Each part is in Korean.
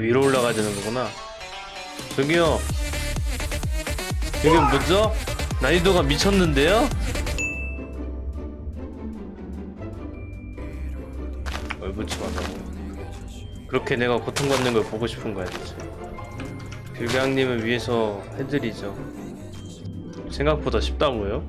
위로 올라가야 되는 거구나. 저기요. 이게 뭐죠? 난이도가 미쳤는데요? 얼붙이하다고 그렇게 내가 고통받는 걸 보고 싶은 거야 대체. 빌강님을 위해서 해드리죠. 생각보다 쉽다고요?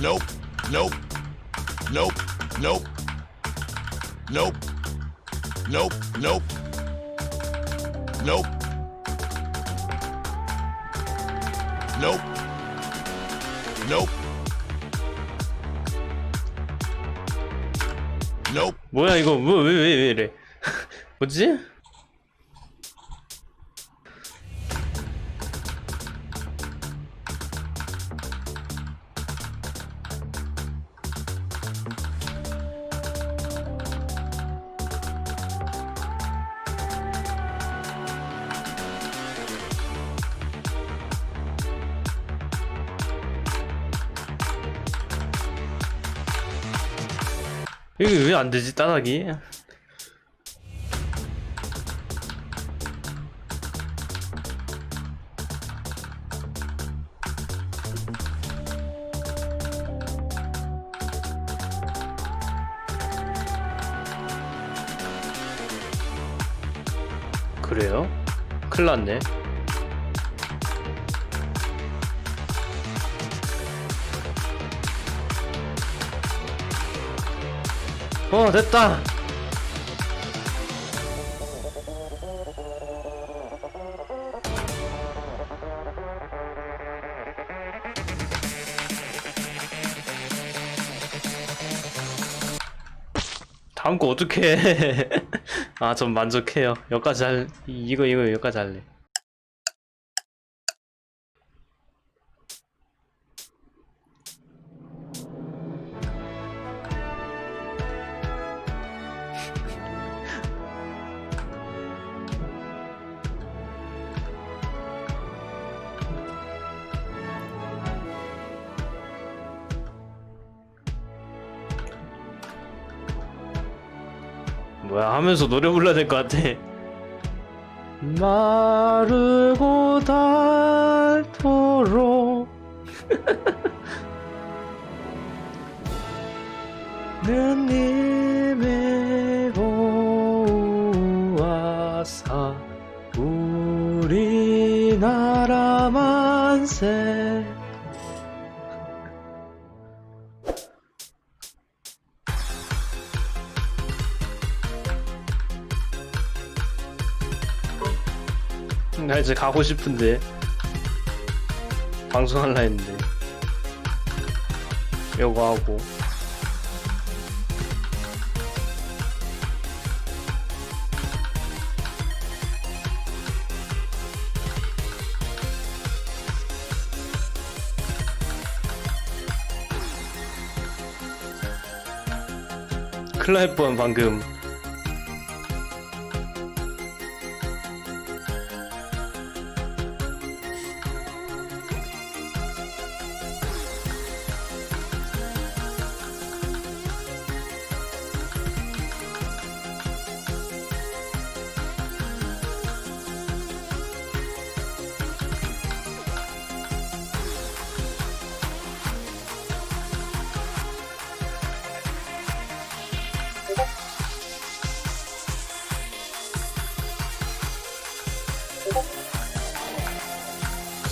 Nope. Nope. Nope. Nope. Nope. Nope. Nope. Nope. Nope. Nope. Nope. 뭐야 이거 뭐 왜 왜 왜 이래? 뭐지? 이게 왜안 되지 따닥이? 그래요? 큰일 났네. 어, 됐다! 다음 거 어떡해. 아, 전 만족해요. 여기까지 할, 이- 이거, 이거, 여기까지 할래. 뭐야, 하면서 노래 불러야 될 것 같아. 마르고 닳도록 누님의 보아사 우리나라 만세 나 이제 가고 싶은데. 방송할라 했는데. 요거 하고. 큰일 날뻔 방금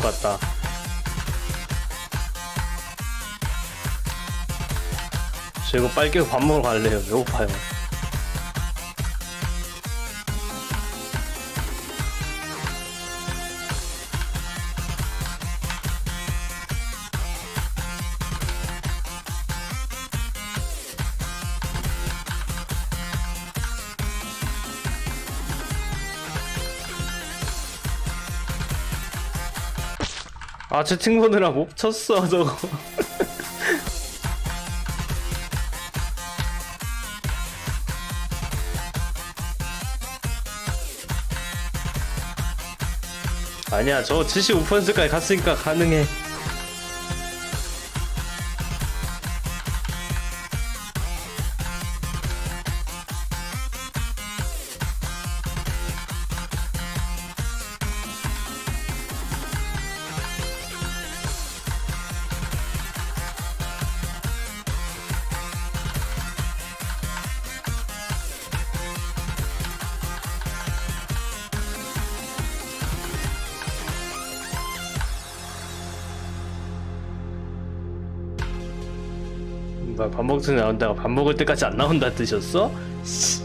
맞다. 저 이거 깨고 밥 먹으러 갈래요. 배고파요. 아 채팅 보느라 못 쳤어 저거. 아니야 저 75%까지 갔으니까 가능해 뭐야 밥 먹을 때 나온다가 밥 먹을 때까지 안 나온다 뜻이었어? 씨.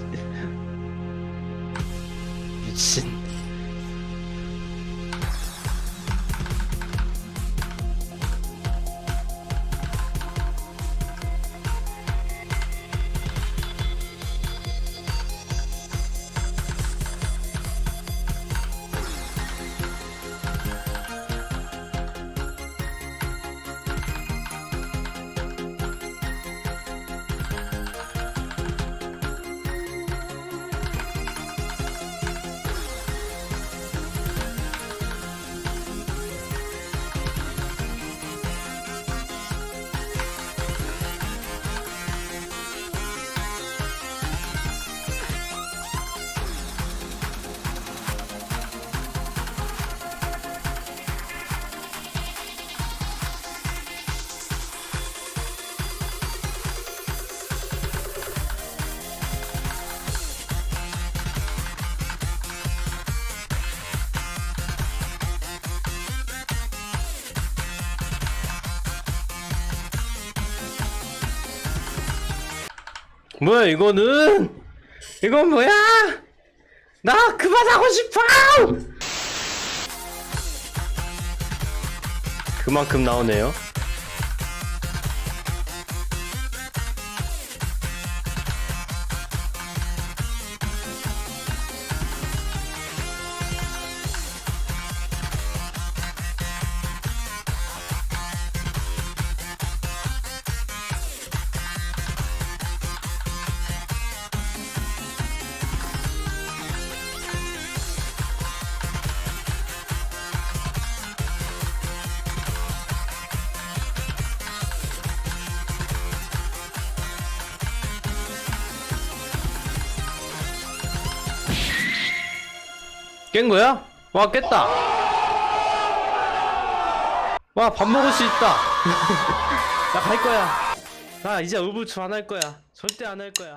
뭐야 이거는? 이건 뭐야? 나 그만 하고 싶어! 그만큼 나오네요 깬 거야? 와 깼다. 와 밥 먹을 수 있다. 나 갈 거야. 나 이제 울부츠 안할 거야. 절대 안 할 거야